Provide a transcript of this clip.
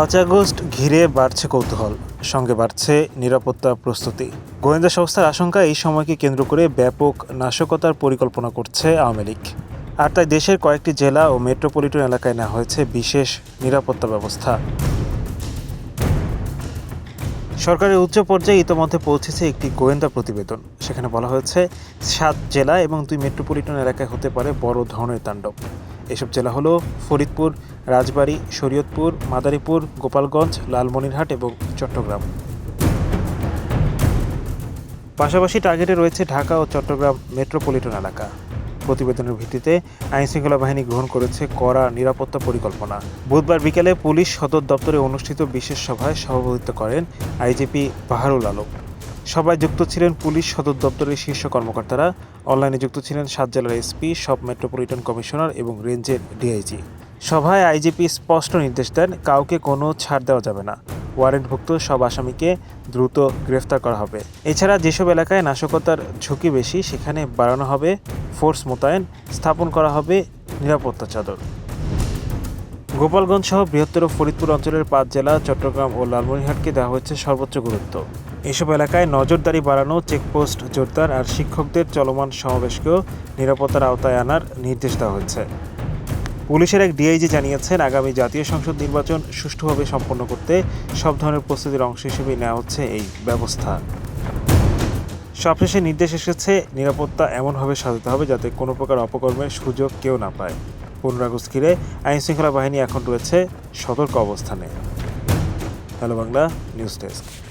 পাঁচ আগস্ট ঘিরে বাড়ছে কৌতূহল, সঙ্গে বাড়ছে নিরাপত্তা প্রস্তুতি। গোয়েন্দা সংস্থার আশঙ্কা এই সময়কে কেন্দ্র করে ব্যাপক নাশকতার পরিকল্পনা করছে আওয়ামী লীগ। আর তাই দেশের কয়েকটি জেলা ও মেট্রোপলিটন এলাকায় নেওয়া হয়েছে বিশেষ নিরাপত্তা ব্যবস্থা। সরকারের উচ্চ পর্যায়ে ইতোমধ্যে পৌঁছেছে একটি গোয়েন্দা প্রতিবেদন। সেখানে বলা হয়েছে, সাত জেলা এবং দুই মেট্রোপলিটন এলাকায় হতে পারে বড় ধরনের তাণ্ডব। এসব জেলা হলো ফরিদপুর, রাজবাড়ী, শরীয়তপুর, মাদারীপুর, গোপালগঞ্জ, লালমনিরহাট এবং চট্টগ্রাম। পাশাপাশি টার্গেটে রয়েছে ঢাকা ও চট্টগ্রাম মেট্রোপলিটন এলাকা। প্রতিবেদনের ভিত্তিতে আইনশৃঙ্খলা বাহিনী গ্রহণ করেছে কড়া নিরাপত্তা পরিকল্পনা। বুধবার বিকেলে পুলিশ সদর দপ্তরে অনুষ্ঠিত বিশেষ সভায় সভাপতিত্ব করেন আইজিপি বাহারুল আলম। সভায় যুক্ত ছিলেন পুলিশ সদর দপ্তরের শীর্ষ কর্মকর্তারা। অনলাইনে যুক্ত ছিলেন সাত জেলার এসপি, সব মেট্রোপলিটন কমিশনার এবং রেঞ্জের ডিআইজি। সভায় আইজিপি স্পষ্ট নির্দেশ দেন, কাউকে কোনো ছাড় দেওয়া যাবে না। ওয়ারেন্টভুক্ত সব আসামিকে দ্রুত গ্রেফতার করা হবে। এছাড়া যেসব এলাকায় নাশকতার ঝুঁকি বেশি, সেখানে বাড়ানো হবে, ফোর্স মোতায়েন স্থাপন করা হবে নিরাপত্তা চাদর। গোপালগঞ্জ সহ বৃহত্তর ফরিদপুর অঞ্চলের পাঁচ জেলা, চট্টগ্রাম ও লালমনিরহাটকে দেওয়া হয়েছে সর্বোচ্চ গুরুত্ব। এসব এলাকায় নজরদারি বাড়ানো, চেকপোস্ট জোরদার আর শিক্ষকদের চলমান সমাবেশকেও নিরাপত্তার আওতায় আনার নির্দেশ দেওয়া হয়েছে। পুলিশের এক ডিআইজি জানিয়েছেন, আগামী জাতীয় সংসদ নির্বাচন সুষ্ঠুভাবে সম্পন্ন করতে সব ধরনের প্রস্তুতির অংশ হিসেবে নেওয়া হচ্ছে এই ব্যবস্থা। সবশেষে নির্দেশ এসেছে, নিরাপত্তা এমনভাবে সাজাতে হবে যাতে কোনো প্রকার অপকর্মের সুযোগ কেউ না পায়। পনেরো আগস্ট ঘিরে আইনশৃঙ্খলা বাহিনী এখন রয়েছে সতর্ক অবস্থানে। Hello Bangla news desk.